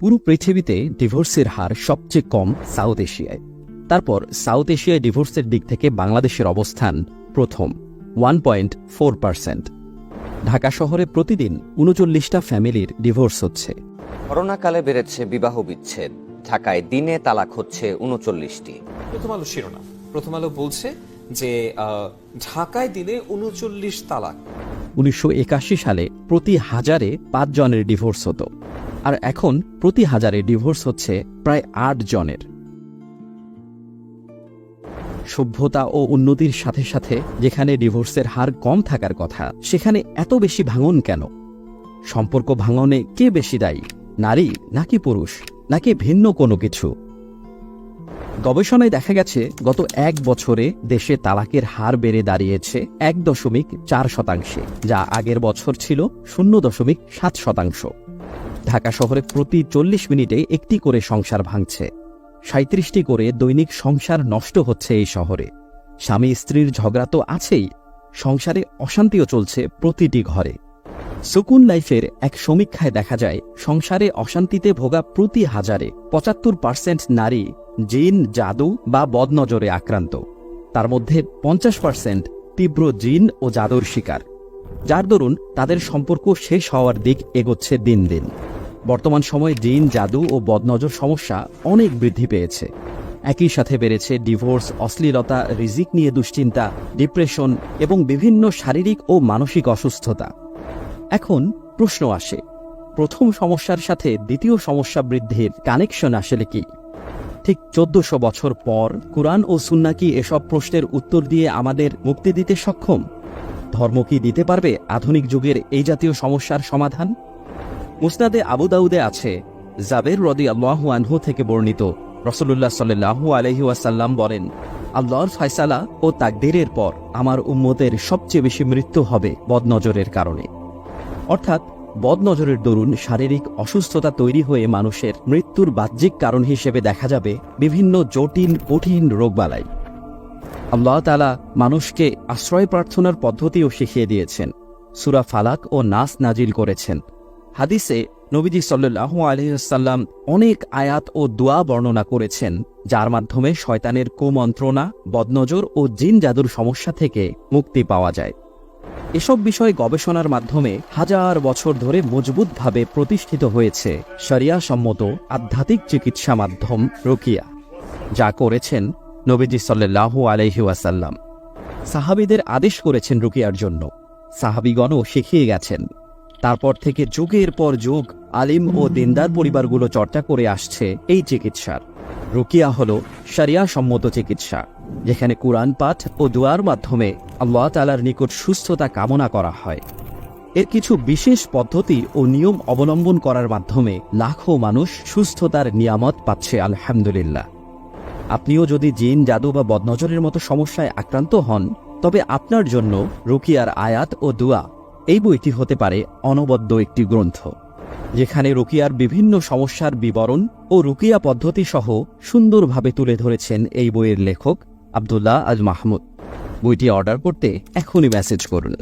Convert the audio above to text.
পুরো পৃথিবীতে ডিভোর্সের হার সবচেয়ে কম সাউথ এশিয়ায়। তারপর সাউথ এশিয়ায় ডিভোর্সের দিক থেকে বাংলাদেশের অবস্থান প্রথম one point four percent Dhaka শহরে প্রতিদিন উনচল্লিশটা ফ্যামিলির ডিভোর্স হচ্ছে। করোনাকালে বেড়েছে বিবাহ বিচ্ছেদ। ঢাকায় দিনে তালাক হচ্ছে উনচল্লিশটি। প্রথম আলো শিরোনাম। প্রথম আলো বলছে যে আহ, ঢাকায় দিনে উনচল্লিশ তালাক। উনিশশো একাশি সালে প্রতি হাজারে পাঁচ জনের ডিভোর্স হতো। আর এখন প্রতি হাজারে ডিভোর্স হচ্ছে প্রায় আট জনের। সভ্যতা ও উন্নতির সাথে সাথে যেখানে ডিভোর্সের হার কম থাকার কথা, সেখানে এত বেশি ভাঙন কেন? সম্পর্ক ভাঙনে কে বেশি দায়ী, নারী নাকি পুরুষ, নাকি ভিন্ন কোনো কিছু? গবেষণায় দেখা গেছে, গত এক বছরে দেশে তালাকের হার বেড়ে দাঁড়িয়েছে এক দশমিক চার শতাংশে, যা আগের বছর ছিল শূন্য দশমিক সাত শতাংশ। ঢাকা শহরে প্রতি চল্লিশ মিনিটে একটি করে সংসার ভাঙছে। সাঁত্রিশটি করে দৈনিক সংসার নষ্ট হচ্ছে এই শহরে। স্বামী স্ত্রীর ঝগড়া তো আছেই। সংসারে অশান্তিও চলছে প্রতিটি ঘরে। সুকুন লাইফের এক সমীক্ষায় দেখা যায়, সংসারে অশান্তিতে ভোগা প্রতি হাজারে পঁচাত্তর পার্সেন্ট নারী জিন, জাদু বা বদনজরে আক্রান্ত। তার মধ্যে পঞ্চাশ পার্সেন্ট তীব্র জিন ও জাদুর শিকার। যার দরুন তাদের সম্পর্ক শেষ হওয়ার দিক এগোচ্ছে দিন দিন। বর্তমান সময়ে জিন, জাদু ও বদনজর সমস্যা অনেক বৃদ্ধি পেয়েছে। একই সাথে বেড়েছে ডিভোর্স, অশ্লীলতা, রিজিক নিয়ে দুশ্চিন্তা, ডিপ্রেশন এবং বিভিন্ন শারীরিক ও মানসিক অসুস্থতা। এখন প্রশ্ন আসে, প্রথম সমস্যার সাথে দ্বিতীয় সমস্যা বৃদ্ধির কানেকশন আসলে কি? ঠিক চোদ্দশো বছর পর কুরআন ও সুন্না কি এসব প্রশ্নের উত্তর দিয়ে আমাদের মুক্তি দিতে সক্ষম? ধর্ম কি দিতে পারবে আধুনিক যুগের এই জাতীয় সমস্যার সমাধান? মুসনাদে আবু দাউদে আছে। জাবের রদি আল্লাহু আনহু থেকে বর্ণিত রসুল্লাহ সাল্লাহু আলহি বলেন, আল্লাহর ফায়সালা ও তাকদিরের পর আমার উম্মতের সবচেয়ে বেশি মৃত্যু হবে বদনজরের কারণে। অর্থাৎ, বদনজরের দরুন শারীরিক অসুস্থতা তৈরি হয়ে মানুষের মৃত্যুর বাহ্যিক কারণ হিসেবে দেখা যাবে বিভিন্ন জটিল, কঠিন রোগবালাই। আল্লাহ তালা মানুষকে আশ্রয় প্রার্থনার পদ্ধতিও শিখিয়ে দিয়েছেন। সুরা ফালাক ও নাস নাজিল করেছেন। হাদিসে নবীজি সাল্লাহ আলহিসাল্লাম অনেক আয়াত ও দোয়া বর্ণনা করেছেন, যার মাধ্যমে শয়তানের কুমন্ত্রণা, বদনজর ও জিন জাদুর সমস্যা থেকে মুক্তি পাওয়া যায়। এসব বিষয়ে গবেষণার মাধ্যমে হাজার বছর ধরে মজবুতভাবে প্রতিষ্ঠিত হয়েছে শরিয়া সম্মত আধ্যাত্মিক চিকিৎসা মাধ্যম রোকিয়া, যা করেছেন নবীজি সাল্লাহু আলহি ওয়াসাল্লাম। সাহাবিদের আদেশ করেছেন রুকিয়ার জন্য। সাহাবিগণও শিখিয়ে গেছেন। তারপর থেকে যুগের পর যুগ আলিম ও দিনদার পরিবারগুলো চর্চা করে আসছে এই চিকিৎসার। রুকিয়া হল শরিয়া সম্মত চিকিৎসা, যেখানে কুরআন পাঠ ও দোয়ার মাধ্যমে আল্লাহ তালার নিকট সুস্থতা কামনা করা হয়। এর কিছু বিশেষ পদ্ধতি ও নিয়ম অবলম্বন করার মাধ্যমে লাখো মানুষ সুস্থতার নিয়ামত পাচ্ছে, আলহামদুলিল্লাহ। আপনিও যদি জিন, জাদু বা বদনজরের মতো সমস্যায় আক্রান্ত হন, তবে আপনার জন্য রুকিয়ার আয়াত ও দুয়া এই বইটি হতে পারে অনবদ্য একটি গ্রন্থ, যেখানে রুকিয়ার বিভিন্ন সমস্যার বিবরণ ও রুকিয়া পদ্ধতি সহ সুন্দরভাবে তুলে ধরেছেন এই বইয়ের লেখক আবদুল্লাহ আজ মাহমুদ। বইটি অর্ডার করতে এখনই মেসেজ করুন।